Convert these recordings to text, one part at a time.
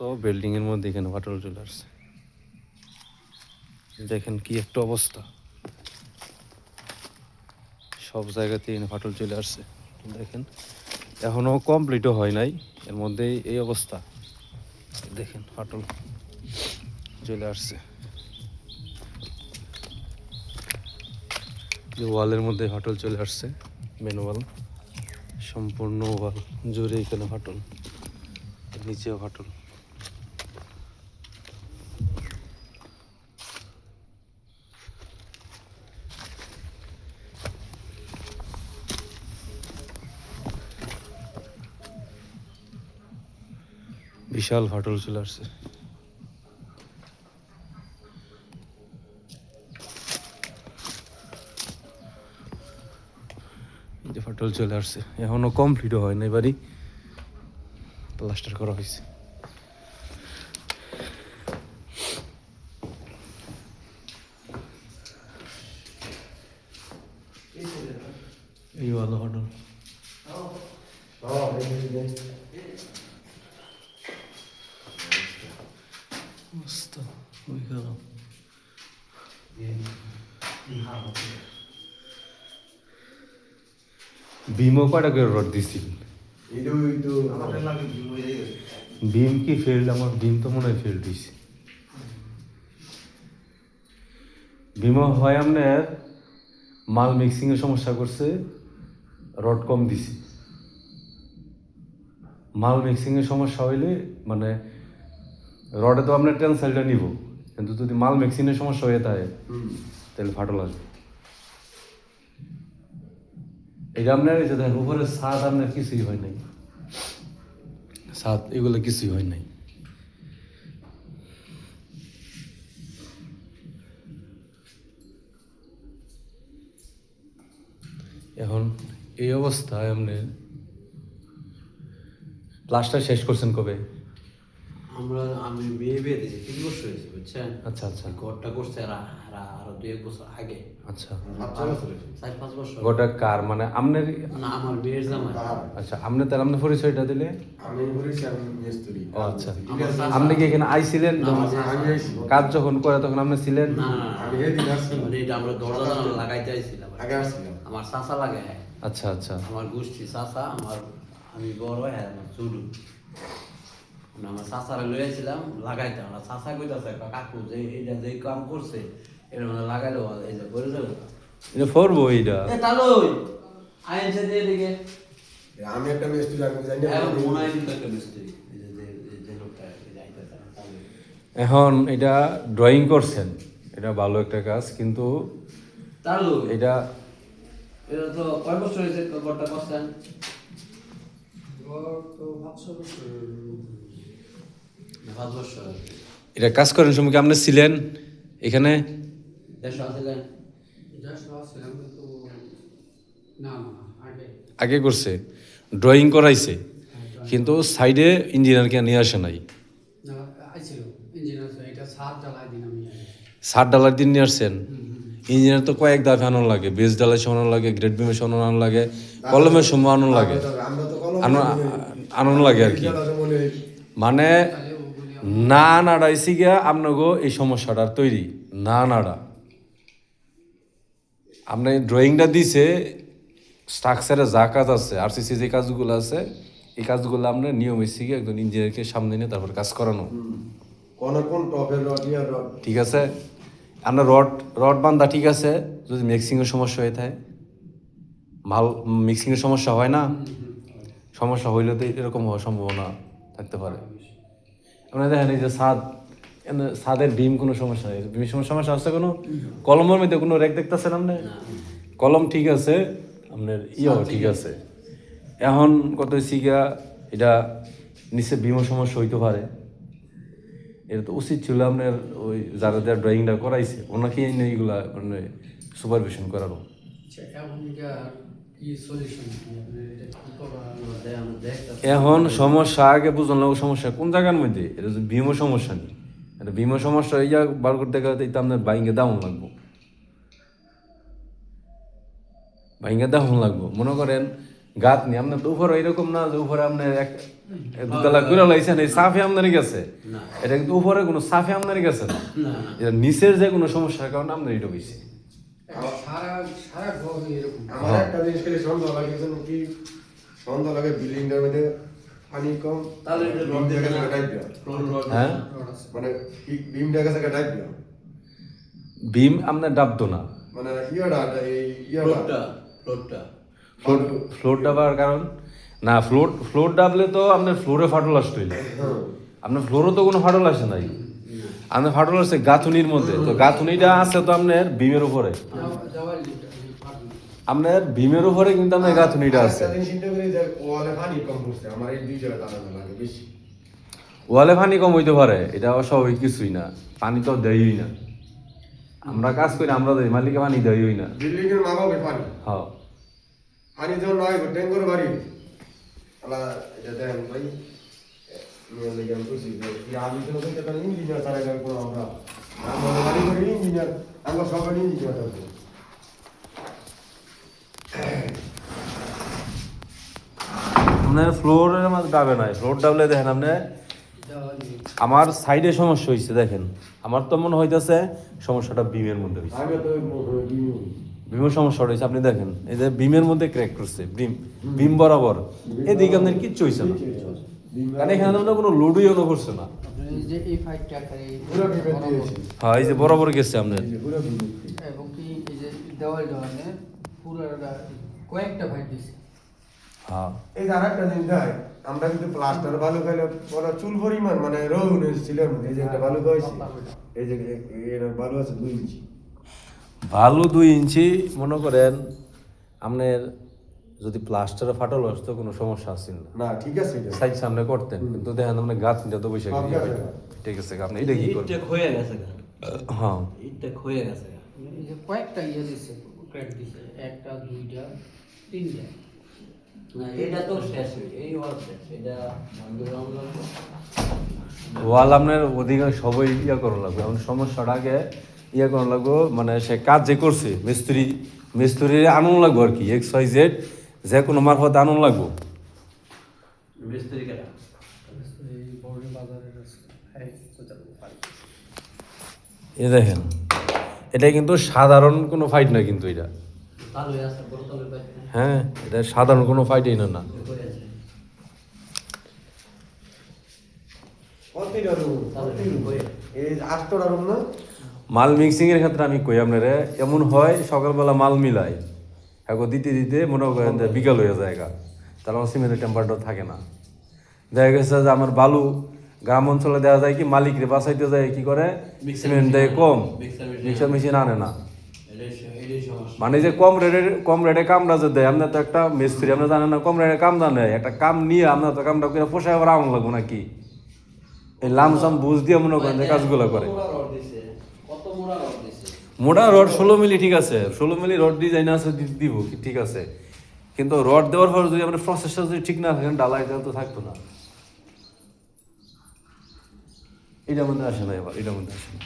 তো বিল্ডিং এর মধ্যে এখানে ফাটল চলে আসছে। দেখেন কি একটা অবস্থা। সব জায়গাতে এখানে ফাটল চলে আসছে। দেখেন, এখনও কমপ্লিটও হয় নাই। এর মধ্যেই এই অবস্থা। দেখেন ফাটল চলে আসছে। ওয়ালের মধ্যে ফাটল চলে আসছে। মেন ওয়াল সম্পূর্ণ ওয়াল জুড়ে এখানে ফাটল নিচেও ফাটল বিশাল ফাটল চলে আসছে। যে ফাটল চলে আসছে এখনও কমপ্লিটও হয় না এবারই প্লাস্টার করা হয়েছে। এই ভালো ফাটল মস্ত ওই গেল ভীমও কয়টা করে রড দিছিল? ভীম কি ফেল্ড আমার ভীম তো মনে হয় ফেল্ড হয়েছে ভীমও হয় আপনার মাল মিক্সিং এর সমস্যা করছে রড কম দিছে। মাল মিক্সিং এর সমস্যা হইলে মানে রডে তো আপনার টেনসাইলটা নিব কিন্তু যদি মাল মিক্সিং এর সমস্যা হয়ে থাকে তাহলে ফাটল আসবে। এটা আপনার এই যে দেখেন উপরে ছাদ আপনার কিছুই হয় নাই। ছাদ এগুলো কিছুই হয় নাই। এখন এই অবস্থায় আপনি প্লাস্টার শেষ করছেন কবে? আমরা আমি বিয়ে বিয়ে দিয়েছি তিন বছর হয়েছে বুঝছেন? আচ্ছা আচ্ছা। ঘরটা করছে আর আর- আরও দুই এক বছর আগে। আচ্ছা। চার পাঁচ বছর। গোটা কার? মানে না আমার বিয়ের জামাই। আচ্ছা আপনি তার আপনি পরিচয়টা দিলে? আমি বলেছি আমি মিস্ত্রি। ও আচ্ছা। আপনি কি এখানে আইছিলেন। কাজ যখন করে তখন আপনি ছিলেন? না আমি আসছিলাম। মানে আমরা দরজা জানালা লাগাইতে আইছিলাম। আগে আসছিলাম। আমার চাচা লাগে। আচ্ছা আচ্ছা। আমার গোষ্ঠী চাচা আমার আমি বড় হ্যাঁ আমার আমার চাচারা লইয়াছিলাম লাগাইতে। আমরা চাচা কইতাছে কাকু যে এটা যে কাম করছে এটা মানে লাগাইলো এই যে করে যাবে এটা ফরবো এইটা। এ তালুই আইনছে দিয়ে দিকে। আমি একটা মিস্ত্রি আমি জানি মনে হয় একটা মিস্ত্রি। এখন এটা ড্রয়িং করছেন এটা ভালো একটা কাজ কিন্তু এটা এটা তো কয় বছর হয়েছে করছেন? বছর এটা কাজ করেন সময় কি আপনি ছিলেন এখানে? আগে আগে করছে ড্রয়িং করাইছে কিন্তু সাইডে ইঞ্জিনিয়ারকে নিয়ে আসে নাই। সাত ডালার দিন নিয়ে আসছেন? ইঞ্জিনিয়ার তো কয়েক দাফে আনানো লাগে বেস ডালাই সমানো লাগে গ্রেড বিমের সমানো আনানো লাগে কলমের সময় আনানো লাগে। আমরা তো কলম আনো- আনানো লাগে আর কি। মনে না নাড়াইছি গিয়া আপনাগো এই সমস্যাটার তৈরি। না নাড়া। আপনি ড্রয়িংটা দিছে স্ট্রাকচারে যা কাজ আছে আরসিসি যে কাজগুলো আছে এই কাজগুলো আপনার নিয়ম হয়েছে গিয়ে একজন ইঞ্জিনিয়ারকে সামনে নিয়ে তারপর কাজ করানো। ঠিক আছে? আপনার রড রড বান্ধা ঠিক আছে যদি মিক্সিংয়ের সমস্যা হয়ে থাকে। মাল মিক্সিংয়ের সমস্যা হয় না। সমস্যা হইলে তো এরকম হওয়ার সম্ভাবনা থাকতে পারে। আপনারা দেখেন এই যে ছাদ ছাদের বিম কোনো সমস্যা নেই। বিমের সমস্যা সমস্যা আছে কোনো কলমের মধ্যে কোনো রেক দেখতেছেন আপনি কলম ঠিক আছে আপনার ইয়েও ঠিক আছে। এখন কত গিয়া এটা নিচে বিমও সমস্যা হইতে পারে। এটা তো উচিত ছিল আপনার ওই যারা যারা ড্রয়িংটা করাইছে ওনাকে এইগুলা মানে সুপারভিশন করানো এখন সমস্যা আগে বুঝলাম সমস্যা কোন জায়গার মধ্যে? এটা যে ভীম সমস্যা নেই। এটা ভীম সমস্যা এই যা বার করতে গেলে তো আপনার বাইঙ্গে দাম লাগবো। বাইঙ্গে দাম লাগবো। মনে করেন গাত নেই আপনার তো উপরে এরকম না যে উপরে আপনার এক দুতলা করে লাইছেন এই সাফে আপনারই গেছে। না। এটা কিন্তু উপরে কোনো সাফে আপনারই গেছে না। এটা নিচের যে কোনো সমস্যার কারণে আপনার এটা হয়েছে সারা সারা ঘর এরকম। আমার একটা জিনিস খালি সন্দেহ লাগে যেন কি সন্দেহ লাগে বিল্ডিংটার মধ্যে পানি কম তাহলে হ্যাঁ? মানে বিম ডাবতো না? মানে ইয়াটা এই ইয়াটা। ফ্লোরটা ফ্লোরটা। ফ্লোর ফ্লোর ডাবার কারণ? না ফ্লোর ফ্লোর ডাবলে তো আপনার ফ্লোরে ফাটল আসতো হ্যাঁ। আপনার ফ্লোরও তো কোনো ফাটল আসে নাই। আপনার ফাটল আসছে গাঁথুনির মধ্যে। তো গাঁথুনিটা আছে তো আপনার ভীমের উপরে। আপনার ভীমের উপরে কিন্তু আপনার গাঁথুনিটা আছে। ওয়ালে পানি কম হইতে পারে এটা অস্বাভাবিক কিছুই না পানি তো দেয়ই না। আমরা কাজ করি আমরা দেই মালিকে পানি দেয়ই না। বিল্ডিং এর মা বাবা পানি। হ্যাঁ। পানি যখন নয় ট্যাঙ্কর বাড়ি। এটা দেন ভাই। আমি বুঝি যে আমি তো ইঞ্জিনিয়ার তারা গেল কোনো আমরা আমরা বাড়ি করে ইঞ্জিনিয়ার আমরা সবাই ইঞ্জিনিয়ার থাকব আপনার ফ্লোরের মধ্যে ডাবে নাই ফ্লোর ডাবলে দেখেন আপনি আমার সাইডে সমস্যা হয়েছে দেখেন। আমার তো মনে হইতেছে সমস্যাটা বিমের মধ্যে হয়েছে বিমের সমস্যা হয়েছে আপনি দেখেন এই যে বিমের মধ্যে ক্র্যাক করছে বিম বিম বরাবর। এদিকে আপনার কিচ্ছু হয়েছে না। কারণ এখানে তো আপনার কোনো লোডই অনু করছে না। আপনার এই যে এই ফাইটটা আকারে এই পুরো বিপদ দিয়েছে। হ্যাঁ এই যে বরাবর গেছে আপনার এবং কি এই যে হ্যাঁ। এই যে আরেকটা জিনিস দেয় আমরা কিন্তু প্লাস্টার ভালো খাইলে চুল পরিমাণ মানে এই যে একটা ভালো খাইছি এই যে ভালো আছে দুই ইঞ্চি। ভালো দুই ইঞ্চি মনে করেন আপনার যদি প্লাস্টারে ফাটল আসতো কোনো সমস্যা আসছিল না। না ঠিক আছে এটা। সাইড সামনে করতেন কিন্তু দেখেন আপনি গাছ নিতে তো বসে গেছে। ঠিক আছে আপনি এটা কি করবেন? ইটটা ক্ষয়ে গেছে হ্যাঁ। ইটটা ক্ষয়ে গেছে এই যে কয়েকটা ইয়ে দিছে ক্র্যাক দিছে একটা দুইটা তিনটা। না এটা তো শেষ এই ওয়াল শেষ এটা ওয়াল আপনার অধিকাংশ সবাই ইয়া করা লাগবে। এখন সমস্যাটা আগে ইয়া করা লাগবো মানে সে কাজ যে করছে মিস্ত্রি মিস্ত্রির আনন্দ লাগবো আর কি এক্স ওয়াই জেড যে কোনো মারফত আনন্দ লাগবো। এ দেখেন এটা কিন্তু সাধারণ কোনো ফাইট না কিন্তু এটা। হয়ে আছে বড় তলের বাইক হ্যাঁ এটা সাধারণ কোনো ফাইটই না না। মাল মিক্সিং এর ক্ষেত্রে আমি কই আপনারে এমন হয় সকালবেলা মাল মিলাই এখন দিতে দিতে মনে করেন যে বিকাল হয়ে যায় গা। তাহলে আমার সিমেন্টের টেম্পারটা থাকে না। দেখা গেছে যে আমার বালু গ্রাম অঞ্চলে দেওয়া যায় কি মালিকরে বাঁচাইতে যায় কি করে? সিমেন্ট দেয় কম। মিক্সার মেশিন আনে। না। মানে যে কম রেটে কম রেটে কামটা যে দেয় আপনার তো একটা মিস্ত্রি আপনার জানেন না কম রেটে কাম জানে একটা কাম নিয়ে আপনার তো কামটা করে পোষায় আবার আমন লাগবো নাকি? এই লামসাম বুঝ দিয়ে মনে করেন যে কাজগুলো করে। মোটা রড ষোলো মিলি ঠিক আছে, ষোলো মিলি রড ডিজাইন আছে দিব ঠিক আছে। কিন্তু রড দেওয়ার পর যদি আপনার প্রসেসটা যদি ঠিক না থাকেন ডালাই দেওয়া তো থাকতো না। এটা মধ্যে আসে না এবার এটা মধ্যে আসে না।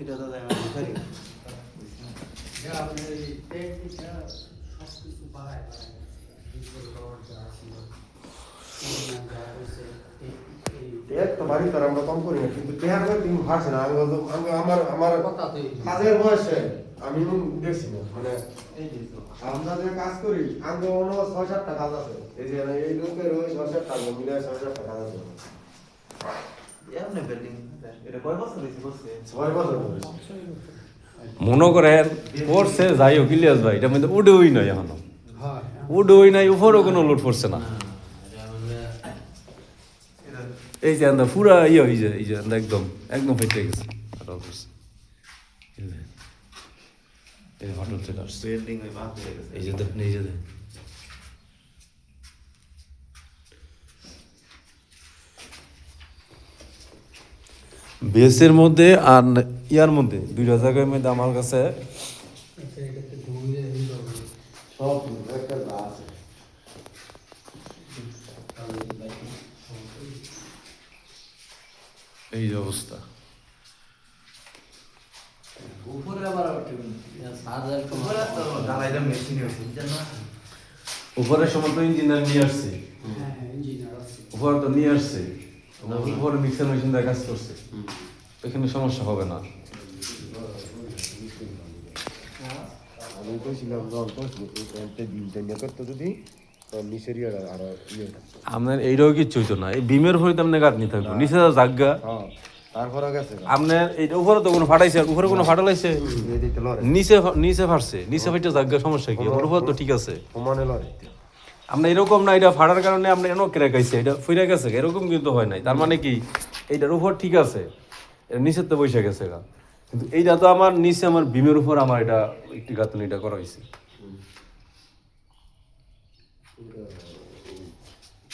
এটা টেকনিকটা সব তার আমরা কম করি না কিন্তু টেহার করে তুমি না আমি আমার আমার। কাজের বয়সে আমি দেখছি না মানে এই যে তো। আমরা যে কাজ করি অন্য ছয় সাতটা কাজ আছে। এই যে এই লোকের ওই ছয় সাতটা মিলে ছয় সাতটা কাজ আছে। এটা। মনে করেন পড়ছে যাই হোক ইলিয়াস ভাই এটার মধ্যে উডেওই নাই এখনও। হয় উডেওই নাই উপরেও কোনো লোড পড়ছে না। এটা এটা এই যে আন্দা পুরা ইয়ে হয়ে যায় এই যে আন্দা একদম একদম ফেটে গেছে এই যে, এই যে ফাটল চলে আসছে বিল্ডিং ওই বাদ গেছে এই যে দেখেন এই যে দেখেন। বেসের মধ্যে আর ইয়ার মধ্যে দুইটা জায়গার মধ্যে আমার কাছে আচ্ছা সব একটা যা আছে এই যে অবস্থা উপরে আবার একটা আছে সাদের কোনো উপরে তো ঢালাইটা মেশিন হয়েছে বুঝছেন না। উপরের সময় তো ইঞ্জিনিয়ার নিয়ে আসছে। হ্যাঁ হ্যাঁ উপরে তো নিয়ে আসছে। উপরে মিক্সার মেশিন দিয়ে কাজ করছে। এখানে সমস্যা হবে না। আমি করছি একটা বিলটা নিয়ে করতো যদি ইয়ে। আপনার এইটাও কিচ্ছু হইতো না। এই বিমের হইতে আপনি গাঁথনি নিচে জাগা হ্যাঁ তারপরে গেছে আপনার এইটা উপরে তো কোনো ফাটাইছে উপরে কোনো ফাটালাইছে? এই নিচে নিচে ফাটছে। নিচে ফাইটে জাগা সমস্যা কি? ওর তো ঠিক আছে। আমরা এরকম না এটা ফাটার কারণে আমরা এনে ক্র্যাক আইছে এটা ফুইরা গেছে এরকম কিন্তু হয় নাই। তার মানে কি? এইটার উপর ঠিক আছে। এটা নিচের তো বসে গেছে গা। কিন্তু এইটা তো আমার নিচে আমার বিমের উপর আমার এটা একটি গাঁথনিটা করা হয়েছে নিচে তো আমরা একবারে নিচে তো নিচে আমাদের বই আছে সেটা সাইডে পুরো সাইডে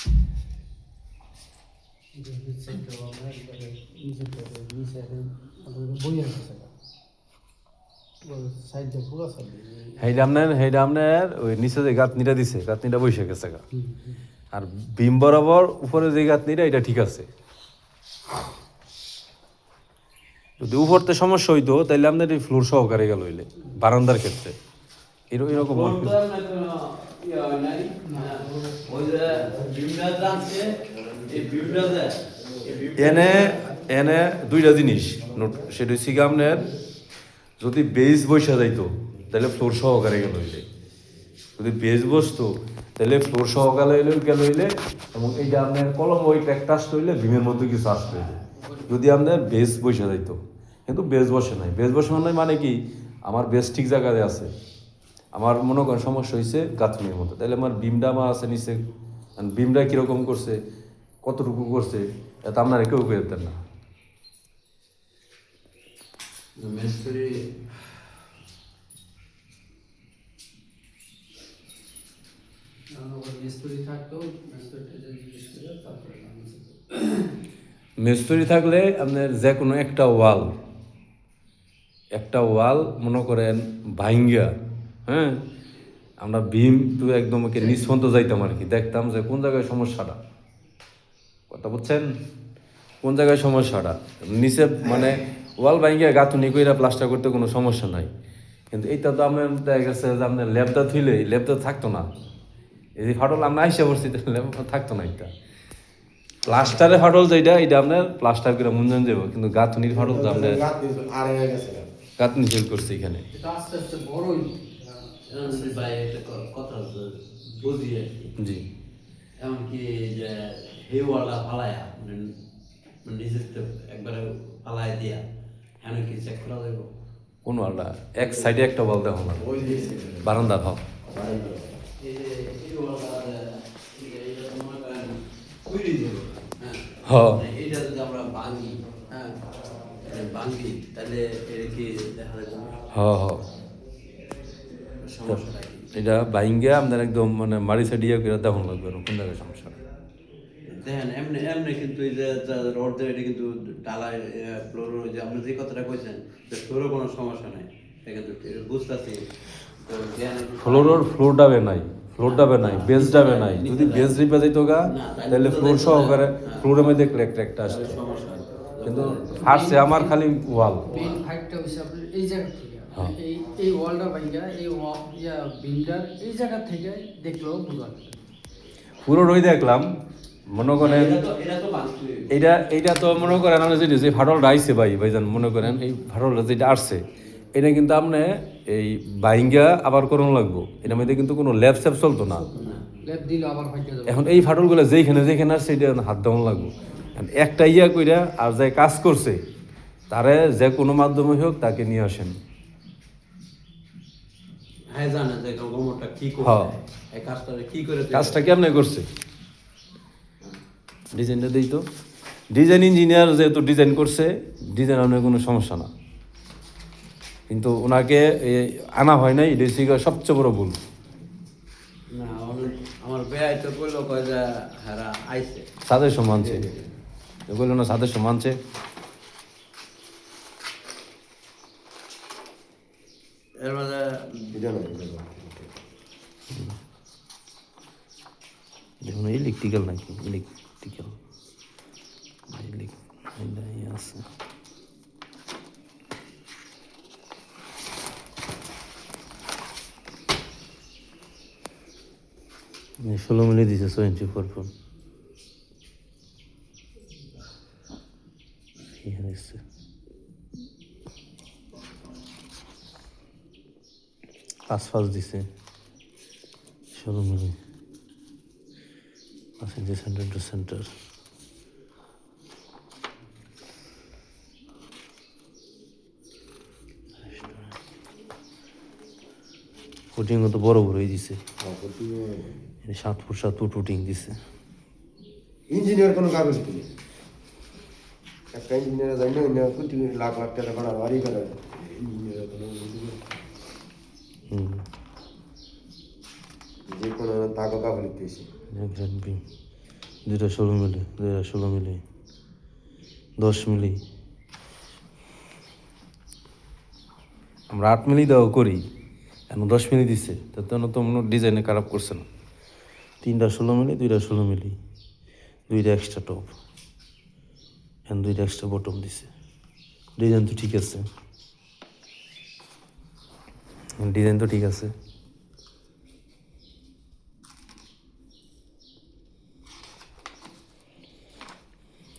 সেইটা আপনার সেইটা আপনার ওই নিচে যে গাঁথনিটা দিছে গাঁথনিটা বসে গেছে গা। আর বিম বরাবর উপরে যে গাঁথনিটা এটা ঠিক আছে। যদি উপরতে সমস্যা হইতো তাহলে আপনার এই ফ্লোর সহকারে গেল হইলে বারান্দার ক্ষেত্রে। এরকম যে এই যে, এই এনে এনে দুইটা জিনিস সেটা হচ্ছে আপনার যদি বেজ বসে যাইতো তাহলে ফ্লোর সহকারে গেল হইলে। যদি বেস বসতো তাহলে ফ্লোর সহকারে হইলে গেল হইলে এবং এইটা আপনার কলম ওই ট্যাকটা আসতে হইলে বিমের মধ্যে কিছু আসতে হইলে। যদি আপনার বেজ বসে যাইতো। কিন্তু বেস বসে নাই। বেস বসে নাই মানে কি? আমার বেস ঠিক জায়গায় আছে। আমার মনে করেন সমস্যা হয়েছে গাঁথনির মতো। তাহলে আমার বিমটা মা আছে নিচে বিমটা কীরকম করছে কতটুকু করছে এটা আপনারা কেউ দেন না। মিস্ত্রি থাকলে আপনার যে কোনো একটা ওয়াল একটা ওয়াল মনে করেন ভাঙ্গিয়া হ্যাঁ? আমরা ভীম তো একদম ওকে পর্যন্ত যাইতাম আর কি। দেখতাম যে কোন জায়গায় সমস্যাটা। কথা বুঝছেন? কোন জায়গায় সমস্যাটা? নিচে মানে ওয়াল ভাঙ্গিয়া গাঁথুনি কইরা প্লাস্টার করতে কোনো সমস্যা নাই। কিন্তু এইটা তো আপনার দেখা গেছে যে আপনার ল্যাবটা থুইলে ল্যাবটা থাকতো না। এই যে ফাটল আমরা আইসা পড়ছি ল্যাব থাকতো না এটা প্লাস্টারের ফাটল যেটা এটা আপনার প্লাস্টার করে মুঞ্জন যাব কিন্তু গাঁথনির ফাটল তো আপনার গাঁথনি ফিল করছে এখানে। আস্তে আস্তে এমন ভাই একটা কথা বুঝি আর কি। জি। এমনকি যে হেওয়ালা ফালায়া মানে মানে নিজের একবারে ফালায় দিয়া এমন কি চেক করা যাবে কোন ওয়ালটা এক সাইডে একটা ওয়াল দেখো না এইটা কুইরি দেব হ্যাঁ। হ্যাঁ। মানে এইটা যদি আমরা ভাঙি হ্যাঁ ভাঙি তাহলে এটা কি দেখা যাবে হ হ। সমস্যাটা কি এটা বাইঙ্গে আপনার একদম মানে মারি সাইডিয়া করে দেখো লাগবে কোন জায়গায় সমস্যা দেখেন এমনি এমনি কিন্তু এই যে রড দেয় এটা কিন্তু ডালায় ফ্লোর যে আপনি যে কথাটা কইছেন যে ফ্লোরও কোনো সমস্যা নাই। কিন্তু বুঝতেছি। তো ফ্লোর ফ্লোর ডাবে নাই ফ্লোর ডাবে নাই বেস ডাবে নাই। যদি বেস রিপে যাইতো গা তাহলে ফ্লোর সহকারে। ফ্লোরের মধ্যে আসতো। কিন্তু ফার্স্টে আমার খালি ওয়াল এই জায়গা। এই এই ওয়ালটা এই ওয়া- ইয়া বিল্ডার এই জায়গা থেকে দেখলেও বোঝা পুরো রই দেখলাম মনে করেন এটা এটা তো এইটা এইটা তো মনে করেন আমরা যেটা যে ফাটলটা আইছে ভাই ভাইজান মনে করেন এই ফাটলটা যেটা আসছে এটা কিন্তু আপনি এই বাইঙ্গা আবার করুন লাগবো। এটার মধ্যে কিন্তু কোনো ল্যাব স্যাব চলতো না। লেপ দিলে আবার ফাইটে যাবে। এখন এই ফাটলগুলো যেইখানে যেখানে আসছে এটা হাত দেওয়ান লাগবো। একটা ইয়া কইরা আর যে কাজ করছে তারে যে কোনো মাধ্যমে হোক তাকে নিয়ে আসেন হ্যাঁ জানে যে গোমরটা কি হ্যাঁ। করছে এই কাজটা কি করে তুই- কাজটা কেমনে করছে? ডিজাইনটা দিই তো। ডিজাইন ইঞ্জিনিয়ার যেহেতু ডিজাইন করছে ডিজাইন আপনার কোনো সমস্যা না। কিন্তু ওনাকে এ, আনা হয় নাই এটা হচ্ছে সবচেয়ে বড় ভুল। না আমার- আমার তো কইলো কয় যে হারা সাদের সমানছে বলল না সাদের সমানছে দেখুন ইলেকট্রিক্যাল নাকি? ইলেকট্রিক্যাল আছে। ষোলো মিলে দিছে ছয় ইঞ্চি ফোর ফোন এখানে পাঁচ পাঁচ দিছে। ষোলো মিলি পাঁচ ইঞ্চি সেন্টার টু সেন্টার ফুটিংও তো বড় বড়ই দিছে। সাত ফুট সাত ফুট ফুটিং দিছে। ইঞ্জিনিয়ার কোনো কাগজ নেই একটা ইঞ্জিনিয়ার যাই না লাখ লাখ টাকা ভাড়া বাড়ি করে ইঞ্জিনিয়ার কোনো হুম যে দুইটা ষোলো মিলি, দুইটা ষোলো মিলি, দশ মিলি। আমরা আট মিলি দেওয়া করি, এখন দশ মিলি দিছে তাতে তো মনে ডিজাইনে খারাপ করছে না। তিনটা ষোলো মিলি, দুইটা ষোলো মিলি, দুইটা এক্সট্রা টপ এখন দুইটা এক্সট্রা বটম দিছে। ডিজাইন তো ঠিক আছে। ডিজাইন তো ঠিক আছে।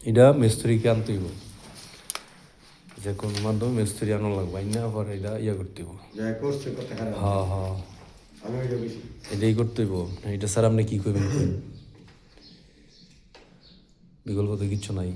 এটা মিস্ত্রিকে আনতে হইব যে কোনো মাধ্যমে মিস্ত্রি আনো লাগবে না আবার এটা ইয়া করতে হইব হ্যাঁ হ্যাঁ এটাই করতে হইব এটা স্যার আপনি কি করবেন বিকল্প তো কিছু নাই